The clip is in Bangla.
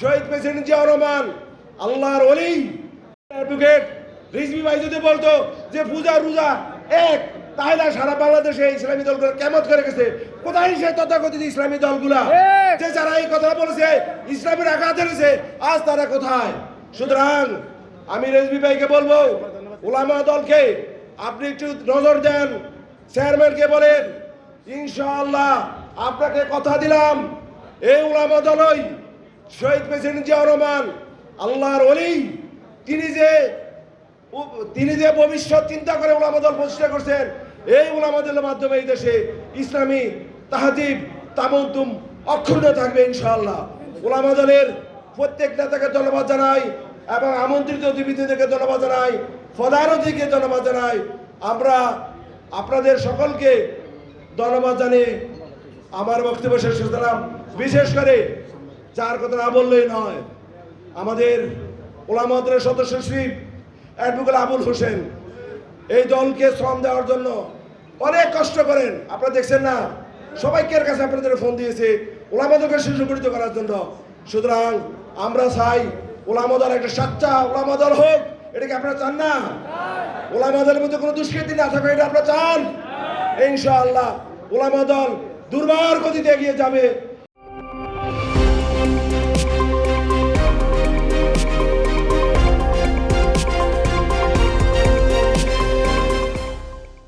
শহীদ প্রেসিডেন্ট জিয়াউর রহমান আল্লাহর অলি অ্যাডভোকেট রিজভি ভাই যদি বলতো যে পূজা রোজা এক তাহলে সারা বাংলাদেশে ইসলামী দলগুলো কেমত করে গেছে। কোথায় সে তথাকথিত ইসলামী দলগুলা? যে যারা এই কথা বলেছে ইসলামের আঘাত এনেছে আজ তারা কোথায়? সুতরাং আমি রেজবি ভাইকে বলব ওলামা দলকে আপনি একটু নজর দেন চেয়ারম্যানকে বলেন ইনশাআল্লাহ আপনাকে কথা দিলাম এই ওলামা দলই শহীদ প্রেসিডেন্ট রহমান, আল্লাহর অলি তিনি যে তিনি যে ভবিষ্যৎ চিন্তা করে ওলামা দল প্রতিষ্ঠা করছেন, এই ওলামা দলের মাধ্যমে এই দেশে ইসলামী তাহাদিব তামন্তুম অক্ষুণ্ণ থাকবে ইনশাআল্লাহ। ওলামা দলের প্রত্যেক নেতাকে ধন্যবাদ জানাই এবং আমন্ত্রিত অতিথিদেরকে ধন্যবাদ জানাই প্রধানমন্ত্রীকে ধন্যবাদ জানাই। আমরা আপনাদের সকলকে ধন্যবাদ জানিয়ে আমার বক্তব্য শেষ করলাম বিশেষ করে যার কথা না বললেই নয়, আমাদের ওলামাদের সদস্য সচিব অ্যাডভোকেট আবুল হোসেন এই দলকে শ্রম দেওয়ার জন্য অনেক কষ্ট করেন। আপনারা দেখছেন না? সবাইকের কাছে আপনাদের ফোন দিয়েছে? ওলামাদলকে সুসংগঠিত করার জন্য। সুতরাং আমরা চাই ওলামাদল একটা সাচ্চা ওলামাদল হোক। এটাকে আপনারা চান না? ওলামাদের মধ্যে কোনো দুষ্কৃতি না থাকবে এটা আপনারা চান? ইনশাআল্লাহ, ওলামা দল দুর্বার গতিতে এগিয়ে যাবে।